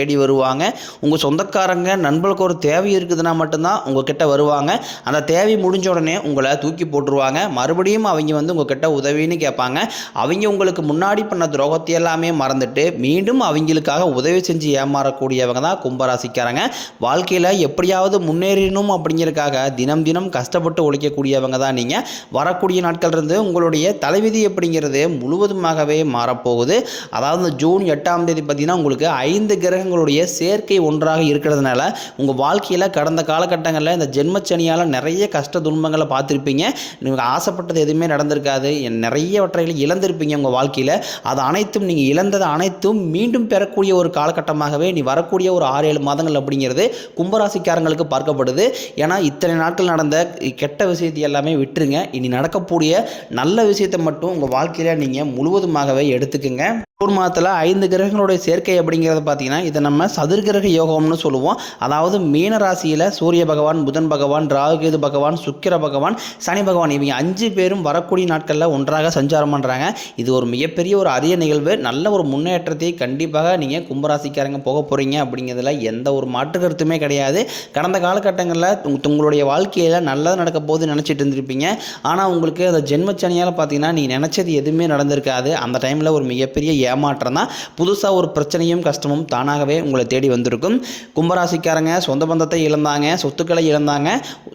தேடி வருவாங்க. உங்கள் சொந்தக்காரங்க நண்பர்களுக்கு ஒரு தேவை இருக்குதுன்னா மட்டும்தான் உங்ககிட்ட வருவாங்க. அந்த தேவை முடிஞ்ச உடனே உங்களை தூக்கி போட்டுருவாங்க. மறுபடியும் அவங்க வந்து உங்ககிட்ட உதவின்னு கேட்பாங்க. அவங்க உங்களுக்கு முன்னாடி பண்ண துரோகத்தை எல்லாமே மறந்துட்டு மீண்டும் அவங்களுக்காக உதவி செஞ்சு ஏமாறக்கூடியவங்க தான் கும்பராசிக்காரங்க. வாழ்க்கையில் எப்படியாவது முன்னேறணும் அப்படிங்கிறதுக்காக தினம் தினம் கஷ்டப்பட்டு உழைக்கக்கூடியவங்க தான் நீங்கள் வரக்கூடிய நாட்கள் இருந்து உங்களுடைய தலைவிதி அப்படிங்கிறது முழுவதுமாகவே மாறப்போகுது. அதாவது இந்த ஜூன் எட்டாம் தேதி பார்த்தீங்கன்னா உங்களுக்கு ஐந்து கிரகங்கள் கிரகங்களுடைய சேர்க்கை ஒன்றாக இருக்கிறதுனால உங்கள் வாழ்க்கையில் கடந்த காலகட்டங்களில் இந்த ஜென்மச்சனியால் நிறைய கஷ்ட துன்பங்களை பார்த்துருப்பீங்க. நீங்கள் ஆசைப்பட்டது எதுவுமே நடந்திருக்காது. நிறையவற்றைகளை இழந்திருப்பீங்க உங்கள் வாழ்க்கையில். அது அனைத்தும் நீங்கள் இழந்தது அனைத்தும் மீண்டும் பெறக்கூடிய ஒரு காலகட்டமாகவே நீ வரக்கூடிய ஒரு ஆறு ஏழு மாதங்கள் அப்படிங்கிறது கும்பராசிக்காரங்களுக்கு பார்க்கப்படுது. ஏன்னா இத்தனை நாட்கள் நடந்த கெட்ட விஷயத்தை எல்லாமே விட்டுருங்க. இனி நடக்கக்கூடிய நல்ல விஷயத்தை மட்டும் உங்கள் வாழ்க்கையில் நீங்கள் முழுவதுமாகவே எடுத்துக்கோங்க. ஒரு மாதத்தில் ஐந்து கிரகங்களுடைய சேர்க்கை அப்படிங்கிறத பார்த்தீங்கன்னா இதை நம்ம சதுர்கிரக யோகம்னு சொல்லுவோம். அதாவது மீன ராசியில் சூரிய பகவான் புதன் பகவான் ராகுகேது பகவான் சுக்கிர பகவான் சனி பகவான் இவங்க அஞ்சு பேரும் வரக்கூடிய நாட்களில் ஒன்றாக சஞ்சாரம் பண்ணுறாங்க இது ஒரு மிகப்பெரிய ஒரு அரிய நிகழ்வு. நல்ல ஒரு முன்னேற்றத்தை கண்டிப்பாக நீங்கள் கும்பராசிக்காரங்க போக போகிறீங்க அப்படிங்கிறதுல எந்த ஒரு மாற்று கருத்துமே கிடையாது. கடந்த காலகட்டங்களில் உங்களுடைய வாழ்க்கையில் நல்லது நடக்க போது நினச்சிட்டு இருந்திருப்பீங்க. ஆனால் உங்களுக்கு அந்த ஜென்மச்சனியால் பார்த்தீங்கன்னா நீ நினச்சது எதுவுமே நடந்திருக்காது. அந்த டைமில் ஒரு மிகப்பெரிய ஏமாற்றம் தான். புதுசாக ஒரு பிரச்சனையும் கஷ்டமும் தானாக தானாகவே உங்களை தேடி வந்திருக்கும். கும்பராசிக்காரங்க சொந்த பந்தத்தை இழந்தாங்க சொத்துக்களை இழந்தாங்க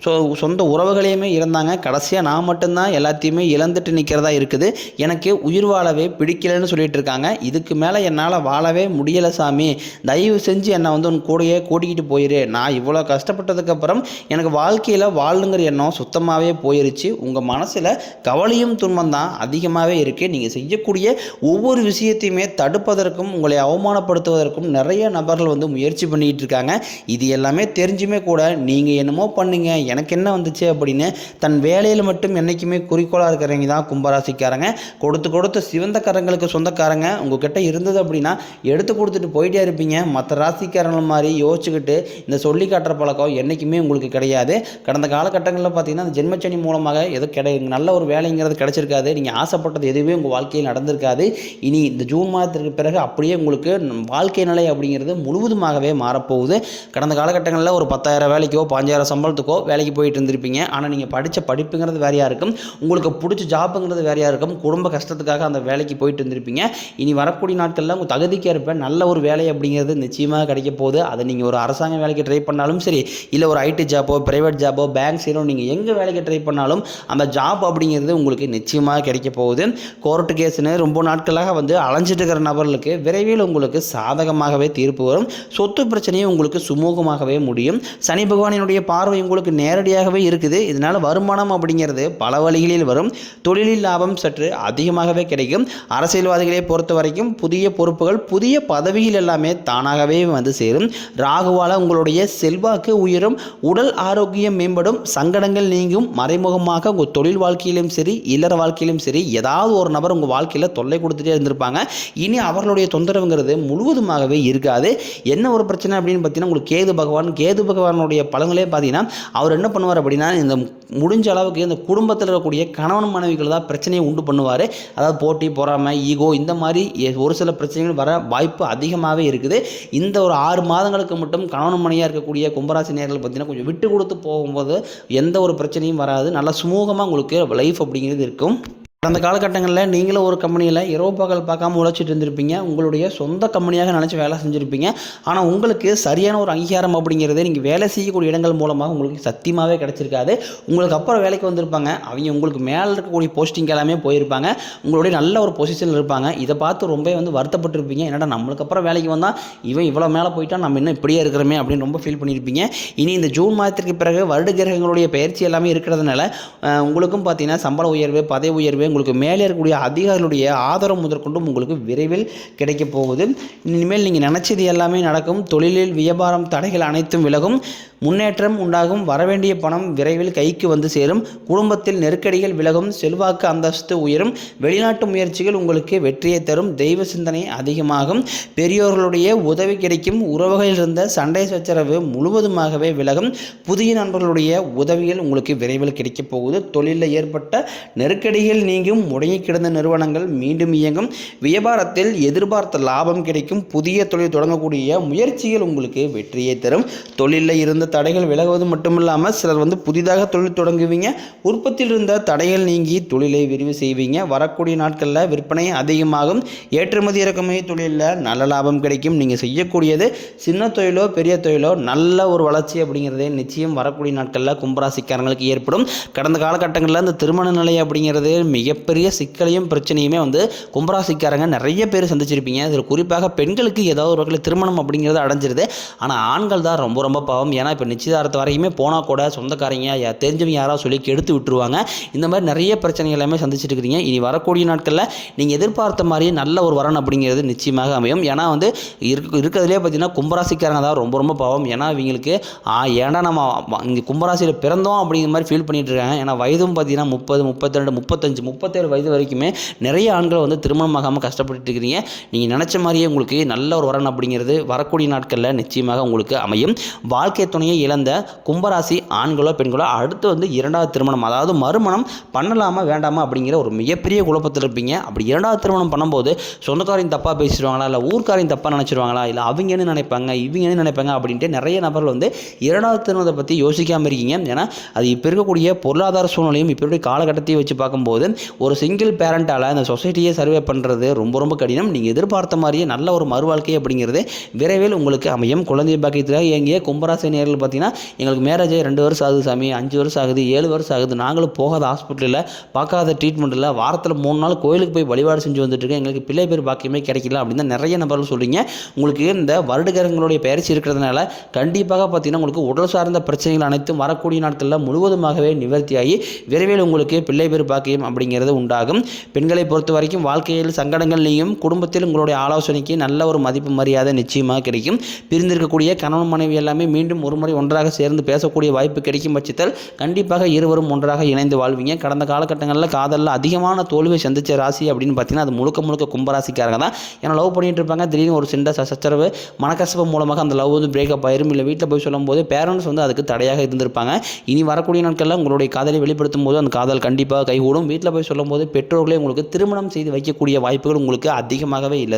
சொ சொந்த உறவுகளையுமே இழந்தாங்க. கடைசியாக நான் மட்டும்தான் எல்லாத்தையுமே இழந்துட்டு நிற்கிறதா இருக்குது. எனக்கு உயிர் வாழவே பிடிக்கலைன்னு சொல்லிட்டு இருக்காங்க. இதுக்கு மேலே என்னால் வாழவே முடியலை சாமி. தயவு செஞ்சு என்னை வந்து உன் கூடயே கூட்டிக்கிட்டு போயிரு. நான் இவ்வளோ கஷ்டப்பட்டதுக்கப்புறம் எனக்கு வாழ்க்கையில் வாழணுங்கிற எண்ணம் சுத்தமாகவே போயிருச்சு. உங்கள் மனசில் கவலையும் துன்பம் தான் அதிகமாகவே இருக்குது நீங்கள் செய்யக்கூடிய ஒவ்வொரு விஷயத்தையுமே தடுப்பதற்கும் உங்களை அவமானப்படுத்துவதற்கும் நிறைய நபர்கள் வந்து முயற்சி பண்ணிக்கிட்டு இருக்காங்க. இது எல்லாமே தெரிஞ்சுமே கூட நீங்கள் என்னமோ பண்ணுங்க எனக்கு என்ன வந்துச்சு அப்படின்னு தன் வேலையில் மட்டும் என்றைக்குமே குறிக்கோளாக இருக்கிறவங்க தான் கும்பராசிக்காரங்க. கொடுத்து கொடுத்து சிவந்த கரங்களுக்கு சொந்தக்காரங்க. உங்ககிட்ட இருந்தது அப்படின்னா எடுத்து கொடுத்துட்டு போயிட்டே இருப்பீங்க. மற்ற ராசிக்காரங்கள் மாதிரி யோசிச்சுக்கிட்டு இந்த சொல்லி காட்டுற பழக்கம் என்றைக்குமே உங்களுக்கு கிடையாது. கடந்த காலகட்டங்களில் பார்த்தீங்கன்னா அந்த ஜென்மச்சனி மூலமாக ஏதோ கிடை நல்ல ஒரு வேலைங்கிறது கிடைச்சிருக்காது. நீங்கள் ஆசைப்பட்டது எதுவுமே உங்கள் வாழ்க்கையில் நடந்திருக்காது. இனி இந்த ஜூன் மாதத்திற்கு பிறகு அப்படியே உங்களுக்கு வாழ்க்கை நிலை அப்படிங்கிறது முழுவதுமாகவே மாறப்போகுது. கடந்த காலகட்டங்களில் ஒரு பத்தாயிரம் வேலைக்கோ பாஞ்சாயிரம் சம்பளத்துக்கோ வேலைக்கு போயிட்டு இருந்திருப்பீங்க. ஆனால் நீங்கள் படித்த படிப்புங்கிறது வேறையாக இருக்கும். உங்களுக்கு பிடிச்ச ஜாப்புங்கிறது வேறையாக இருக்கும். குடும்ப கஷ்டத்துக்காக அந்த வேலைக்கு போயிட்டு இருந்திருப்பீங்க. இனி வரக்கூடிய நாட்களில் உங்கள் தகுதிக்கேற்ப நல்ல ஒரு வேலை அப்படிங்கிறது நிச்சயமாக கிடைக்க போகுது. அதை நீங்கள் ஒரு அரசாங்க வேலைக்கு ட்ரை பண்ணாலும் சரி இல்லை ஒரு ஐடி ஜாப்போ ப்ரைவேட் ஜாப்போ பேங்க் சீரோ நீங்கள் எங்கே வேலைக்கு ட்ரை பண்ணாலும் அந்த ஜாப் அப்படிங்கிறது உங்களுக்கு நிச்சயமாக கிடைக்க போகுது. கோர்ட்டு கேஸ்னு ரொம்ப நாட்களாக வந்து அலைஞ்சிட்டு இருக்கிற நபர்களுக்கு விரைவில் உங்களுக்கு சாதகமாகவே தீர்ப்பு வரும். சொத்து பிரச்சனையும் உங்களுக்கு சுமூகமாகவே முடியும். சனி பகவானினுடைய பார்வை உங்களுக்கு நேரடியாகவே இருக்குது. இதனால் வருமானம் அப்படிங்கிறது பல வழிகளில் வரும். தொழிலில் லாபம் சற்று அதிகமாகவே கிடைக்கும். அரசியல்வாதிகளை பொறுத்த வரைக்கும் புதிய பொறுப்புகள் புதிய பதவிகள் எல்லாமே தானாகவே வந்து சேரும். ராகுவால உங்களுடைய செல்வாக்கு உயரும். உடல் ஆரோக்கியம் மேம்படும். சங்கடங்கள் நீங்கும். மறைமுகமாக உங்கள் தொழில் வாழ்க்கையிலும் சரி இல்லற வாழ்க்கையிலும் சரி ஏதாவது ஒரு நபர் உங்கள் வாழ்க்கையில் தொல்லை கொடுத்துட்டே இருந்திருப்பாங்க. இனி அவர்களுடைய தொந்தரவுங்கிறது முழுவதுமாகவே இருக்காது. என்ன ஒரு பிரச்சனை அப்படின்னு பார்த்தீங்கன்னா உங்களுக்கு கேது பகவான் கேது பகவானுடைய பலங்களே பார்த்தீங்கன்னா அவர் என்ன பண்ணுவார் அப்படின்னா இந்த முடிஞ்ச அளவுக்கு இந்த குடும்பத்தில் இருக்கக்கூடிய கணவன் மனைவிகள் தான் பிரச்சனையை உண்டு பண்ணுவார். அதாவது போட்டி பொறாமை ஈகோ இந்த மாதிரி ஒரு சில பிரச்சனைகள் வர வாய்ப்பு அதிகமாகவே இருக்குது. இந்த ஒரு ஆறு மாதங்களுக்கு மட்டும் கணவன் மனையாக இருக்கக்கூடிய கும்பராசி நேர்கள் பார்த்தீங்கன்னா கொஞ்சம் விட்டு கொடுத்து போகும்போது எந்த ஒரு பிரச்சனையும் வராது. நல்லா சுமூகமாக உங்களுக்கு லைஃப் அப்படிங்கிறது இருக்கும். கடந்த காலகட்டங்களில் நீங்களும் ஒரு கம்பெனியில் இரவு பகல் பார்க்காம உழைச்சிட்டு இருந்திருப்பீங்க. உங்களுடைய சொந்த கம்பெனியாக நினச்சி வேலை செஞ்சுருப்பீங்க. ஆனால் உங்களுக்கு சரியான ஒரு அங்கீகாரம் அப்படிங்கிறது நீங்கள் வேலை செய்யக்கூடிய இடங்கள் மூலமாக உங்களுக்கு சத்தியமாகவே கிடச்சிருக்காது. உங்களுக்கு அப்புறம் வேலைக்கு வந்திருப்பாங்க. அவங்க உங்களுக்கு மேலே இருக்கக்கூடிய போஸ்டிங் எல்லாமே போயிருப்பாங்க. உங்களுடைய நல்ல ஒரு பொசிஷனில் இருப்பாங்க. இதை பார்த்து ரொம்ப வந்து வருத்தப்பட்டிருப்பீங்க. என்னடா நம்மளுக்கு அப்புறம் வேலைக்கு வந்தால் இவன் இவ்வளோ மேலே போயிட்டா நம்ம இன்னும் இப்படியே இருக்கிறோமே அப்படின்னு ரொம்ப ஃபீல் பண்ணியிருப்பீங்க. இனி இந்த ஜூன் மாதத்திற்கு பிறகு வருட கிரகங்களுடைய பயிற்சி எல்லாமே இருக்கிறதுனால உங்களுக்கும் பார்த்தீங்கன்னா சம்பள உயர்வு பதவி உயர்வு உங்களுக்கு மேலே இருக்கக்கூடிய அதிகாரிகளுடைய ஆதரவு முதற்கொண்டும் உங்களுக்கு விரைவில் கிடைக்கப் போகுது. இனிமேல் நீங்கள் நினச்சது எல்லாமே நடக்கும். தொழிலில் வியாபாரம் தடைகள் அனைத்தும் விலகும். முன்னேற்றம் உண்டாகும். வரவேண்டிய பணம் விரைவில் கைக்கு வந்து சேரும். குடும்பத்தில் நெருக்கடிகள் விலகும். செல்வாக்கு அந்தஸ்து உயரும். வெளிநாட்டு முயற்சிகள் உங்களுக்கு வெற்றியை தரும். தெய்வ சிந்தனை அதிகமாகும். பெரியோர்களுடைய உதவி கிடைக்கும். உறவுகளில் இருந்த சண்டை சச்சரவு முழுவதுமாகவே விலகும். புதிய நண்பர்களுடைய உதவிகள் உங்களுக்கு விரைவில் கிடைக்கப் போகுது. தொழிலில் ஏற்பட்ட நெருக்கடிகள் நீங்கும் முடங்கி கிடந்த நிறுவனங்கள் மீண்டும் இயங்கும். வியாபாரத்தில் எதிர்பார்த்த லாபம் கிடைக்கும். புதிய தொழில் தொடங்கக்கூடிய முயற்சிகள் உங்களுக்கு வெற்றியை தரும். தொழிலில் இருந்த தடைகள் விலகுவது மட்டுமில்லாமல் சிலர் வந்து புதிதாக தொழில் தொடங்குவீங்க. உற்பத்தியில் இருந்த தடைகள் நீங்கி தொழிலை விரிவு செய்வீங்க. வரக்கூடிய நாட்களில் விற்பனை அதிகமாகும். ஏற்றுமதி இறக்குமதி தொழிலில் நல்ல லாபம் கிடைக்கும். நீங்கள் செய்யக்கூடியது சின்ன தொழிலோ பெரிய தொழிலோ நல்ல ஒரு வளர்ச்சி அப்படிங்கிறதே நிச்சயம். வரக்கூடிய நாட்களில் கும்பராசிக்காரங்களுக்கு ஏற்படும். கடந்த காலகட்டங்களில் இந்த திருமண நிலை அப்படிங்கிறது மிகப்பெரிய சிக்கலையும் பிரச்சனையுமே வந்து கும்பராசிக்காரங்க நிறைய பேர் சந்திச்சிருப்பீங்க. இதில் குறிப்பாக பெண்களுக்கு ஏதாவது ஒரு வகையில் திருமணம் அப்படிங்கிறது அடைஞ்சிருது. ஆனால் ஆண்கள் தான் ரொம்ப ரொம்ப பாவம். ஏன்னா இப்போ நிச்சயதார்த்தம் வரைக்குமே போனால் கூட சொந்தக்காரங்க யா- தெரிஞ்சவங்க யாராவது சொல்லி கெடுத்து விட்டுருவாங்க. இந்த மாதிரி நிறைய பிரச்சனைகள் எல்லாமே சந்திச்சுட்டு இருக்கிறீங்க இனி வரக்கூடிய நாட்களில் நீங்கள் எதிர்பார்த்த மாதிரியே நல்ல ஒரு வரன் அப்படிங்கிறது நிச்சயமாக அமையும். ஏன்னா வந்து இருக்க இருக்கிறதுலே பார்த்தீங்கன்னா கும்பராசிக்காரங்க தான் ரொம்ப ரொம்ப பாவம். ஏன்னா இவங்களுக்கு ஏன்னா ஏன்டா நம்ம இங்கே கும்பராசியில் பிறந்தோம் அப்படிங்கிற மாதிரி ஃபீல் பண்ணிட்டு இருக்காங்க. ஏன்னா வயதும் பார்த்தீங்கன்னா முப்பது முப்பத்தி ரெண்டு முப்பத்தஞ்சு முப்பத்தேழு வயது வரைக்குமே நிறைய ஆண்கள் வந்து திருமணமாகாமல் கஷ்டப்பட்டு இருக்கிறீங்க. நீங்கள் நினச்ச மாதிரியே உங்களுக்கு நல்ல ஒரு வரன் அப்படிங்கிறது வரக்கூடிய நாட்களில் நிச்சயமாக உங்களுக்கு அமையும். வாழ்க்கை துணையை இழந்த கும்பராசி ஆண்களோ பெண்களோ அடுத்து வந்து இரண்டாவது திருமணம் அதாவது மறுமணம் பண்ணலாமா வேண்டாமா அப்படிங்கிற ஒரு மிகப்பெரிய குழப்பத்தில் இருப்பீங்க. அப்படி இரண்டாவது திருமணம் பண்ணும்போது சொந்தக்காரையும் தப்பாக பேசிடுவாங்களா இல்லை ஊர்க்காரையும் தப்பாக நினச்சிருவாங்களா இல்லை அவங்க என்ன நினைப்பாங்க இவங்க என்ன நினைப்பாங்க அப்படின்ட்டு நிறைய நபர்கள் வந்து இரண்டாவது திருமணத்தை பற்றி யோசிக்காமல் இருக்கீங்க. ஏன்னா அது இப்போ இருக்கக்கூடிய பொருளாதார சூழ்நிலையும் இப்போ இருக்கக்கூடிய காலகட்டத்தையும் வச்சு பார்க்கும்போது ஒரு சிங்கிள் பேரண்ட்டால் அந்த சொசைட்டியை சர்வே பண்ணுறது ரொம்ப ரொம்ப கடினம். நீங்கள் எதிர்பார்த்த மாதிரியே நல்ல ஒரு மறுவாழ்க்கை அப்படிங்கிறது விரைவில் உங்களுக்கு அமையும். குழந்தை பாக்கியத்துக்காக எங்கேயே கும்பராசி நேரில் பார்த்தீங்கன்னா எங்களுக்கு மேரேஜ் ரெண்டு வருஷம் ஆகுது சாமி அஞ்சு வருஷம் ஆகுது ஏழு வருஷம் ஆகுது. நாங்களும் போகாத ஹாஸ்பிட்டலில் பார்க்காத ட்ரீட்மெண்ட்டில் வாரத்தில் மூணு நாள் கோயிலுக்கு போய் வழிபாடு செஞ்சு வந்துட்டுருக்கேன் எங்களுக்கு பிள்ளை பேர் பாக்கியமே கிடைக்கல அப்படின்னு நிறைய நபர்கள் சொல்கிறீங்க உங்களுக்கு இந்த வருடகிரகங்களுடைய பயிற்சி இருக்கிறதுனால கண்டிப்பாக பார்த்தீங்கன்னா உங்களுக்கு உடல் சார்ந்த பிரச்சனைகள் அனைத்தும் வரக்கூடிய நாட்களில் முழுவதுமாகவே நிவர்த்தியாகி விரைவில் உங்களுக்கு பிள்ளை பேர் பாக்கியம் அப்படிங்கிறது உண்டாகும். பெண்களை பொறுத்த வரைக்கும் வாழ்க்கையில் சங்கடங்கள்லையும் குடும்பத்தில் உங்களுடைய ஆலோசனைக்கு நல்ல ஒரு மதிப்பு மரியாதை நிச்சயமாக கிடைக்கும். பிரிந்திருக்கக்கூடிய கணவன் மனைவி எல்லாமே மீண்டும் ஒரு முறை ஒன்றாக சேர்ந்து பேசக்கூடிய வாய்ப்பு கிடைக்கும் பட்சத்தில் கண்டிப்பாக இருவரும் ஒன்றாக இணைந்து வாழ்வீங்க. கடந்த காலகட்டங்களில் காதலில் அதிகமான தோல்வியை சந்திச்ச ராசி அப்படின்னு பார்த்தீங்கன்னா அது முழுக்க முழுக்க கும்பராசிக்காரங்க தான். ஏன்னா லவ் பண்ணிட்டு இருப்பாங்க. திடீர்னு ஒரு சின்ன ச- சச்சரவு மனக்கசப்பு மூலமாக அந்த லவ் வந்து பிரேக்கப் ஆயிரும். இல்லை வீட்டில் போய் சொல்லும்போது பேரண்ட்ஸ் வந்து அதுக்கு தடையாக இருந்திருப்பாங்க. இனி வரக்கூடிய நாட்களில் உங்களுடைய காதலை வெளிப்படுத்தும் போது அந்த காதல் கண்டிப்பாக கைகூடும். வீட்டில் போய் சொல்லும்போது பெற்றோர்களே உங்களுக்கு திருமணம் செய்து வைக்கக்கூடிய வாய்ப்புகள் உங்களுக்கு அதிகமாகவே இல்லை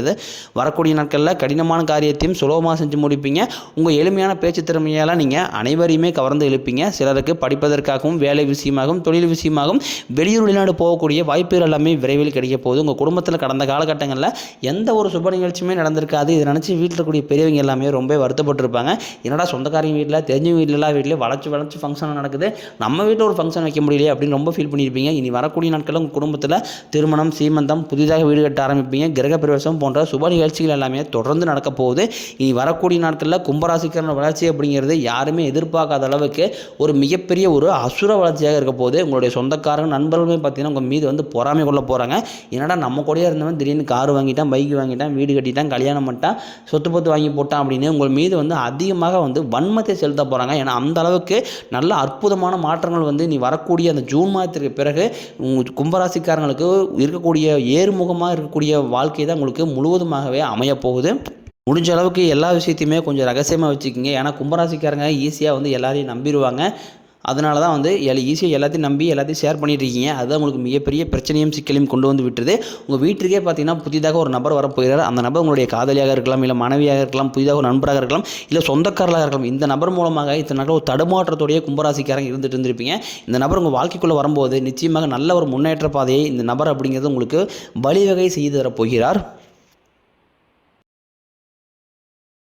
வரக்கூடிய நாட்களில் கடினமான காரியத்தையும் சுலபமாக செஞ்சு முடிப்பீங்க. உங்கள் எளிமையான பேச்சு திறமையால் நீங்கள் அனைவரையுமே கவர்ந்து எழுப்பீங்க. சிலருக்கு படிப்பதற்காகவும் வேலை விஷயமாகவும் தொழில் விஷயமாகவும் வெளியூர் வெளிநாடு போகக்கூடிய வாய்ப்புகள் எல்லாமே விரைவில் கிடைக்க போகுது. உங்கள் குடும்பத்தில் கடந்த காலகட்டங்களில் எந்த ஒரு சுப நிகழ்ச்சியுமே நடந்திருக்காது. இதை நினச்சி வீட்டில் இருக்கக்கூடிய பெரியவங்க எல்லாமே ரொம்ப வருத்தப்பட்டிருப்பாங்க. என்னடா சொந்தக்காரங்க வீட்டில் தெரிஞ்சவங்க வீட்டில் எல்லா வீட்லேயும் வளர்ச்சி வளர்ச்சி ஃபங்க்ஷன் நடக்குது. நம்ம வீட்டில் ஒரு ஃபங்க்ஷன் வைக்க முடியலையே அப்படின்னு ரொம்ப ஃபீல் பண்ணியிருப்பீங்க இனி வரக்கூடிய நாட்கள் இருந்தாலும் உங்கள் குடும்பத்தில் திருமணம் சீமந்தம் புதிதாக வீடு கட்ட ஆரம்பிப்பீங்க. கிரக பிரவேசம் போன்ற சுப நிகழ்ச்சிகள் எல்லாமே தொடர்ந்து நடக்க போகுது. இனி வரக்கூடிய நாட்களில் கும்பராசிக்கான வளர்ச்சி அப்படிங்கிறது யாருமே எதிர்பார்க்காத அளவுக்கு ஒரு மிகப்பெரிய ஒரு அசுர வளர்ச்சியாக இருக்க போகுது. உங்களுடைய சொந்தக்காரங்க நண்பர்களுமே பார்த்தீங்கன்னா உங்கள் மீது வந்து பொறாமை கொள்ள போகிறாங்க என்னடா நம்ம கூடயே இருந்தவன் திடீர்னு கார் வாங்கிட்டான் பைக் வாங்கிட்டான் வீடு கட்டிட்டான் கல்யாணம் பண்ணிட்டான் சொத்து பத்து வாங்கி போட்டான் அப்படின்னு உங்கள் மீது வந்து அதிகமாக வந்து வன்மத்தை செலுத்த போகிறாங்க ஏன்னா அந்த அளவுக்கு நல்ல அற்புதமான மாற்றங்கள் வந்து நீ வரக்கூடிய அந்த ஜூன் மாதத்திற்கு பிறகு உங்க கும்பராசிக்காரங்களுக்கு இருக்கக்கூடிய ஏறுமுகமாக இருக்கக்கூடிய வாழ்க்கை தான் உங்களுக்கு முழுவதுமாகவே அமையப்போகுது. முடிஞ்ச அளவுக்கு எல்லா விஷயத்தையுமே கொஞ்சம் ரகசியமாக வச்சுக்கிங்க. ஏன்னா கும்பராசிக்காரங்க ஈஸியாக வந்து எல்லாரையும் நம்பிடுவாங்க அதனால தான் வந்து ஈஸியாக எல்லாத்தையும் நம்பி எல்லாத்தையும் ஷேர் பண்ணிட்டு இருக்கீங்க. அதுதான் உங்களுக்கு மிகப்பெரிய பிரச்சனையும் சிக்கலையும் கொண்டு வந்து விட்டுருது. உங்கள் வீட்டுக்கே பார்த்தீங்கன்னா புதிதாக ஒரு நபர் வரப்போகிறார். அந்த நபர் உங்களுடைய காதலியாக இருக்கலாம் இல்லை மனைவியாக இருக்கலாம் புதிதாக ஒரு நண்பராக இருக்கலாம் இல்லை சொந்தக்காரராக இருக்கலாம். இந்த நபர் மூலமாக இத்தனை நாள் ஒரு தடுமாற்றத்தோடைய கும்பராசிக்காரங்க இருந்துட்டு இருந்திருப்பீங்க. இந்த நபர் உங்கள் வாழ்க்கைக்குள்ளே வரும்போது நிச்சயமாக நல்ல ஒரு முன்னேற்ற பாதையை இந்த நபர் அப்படிங்கிறது உங்களுக்கு வழிவகை செய்து தரப்போகிறார்.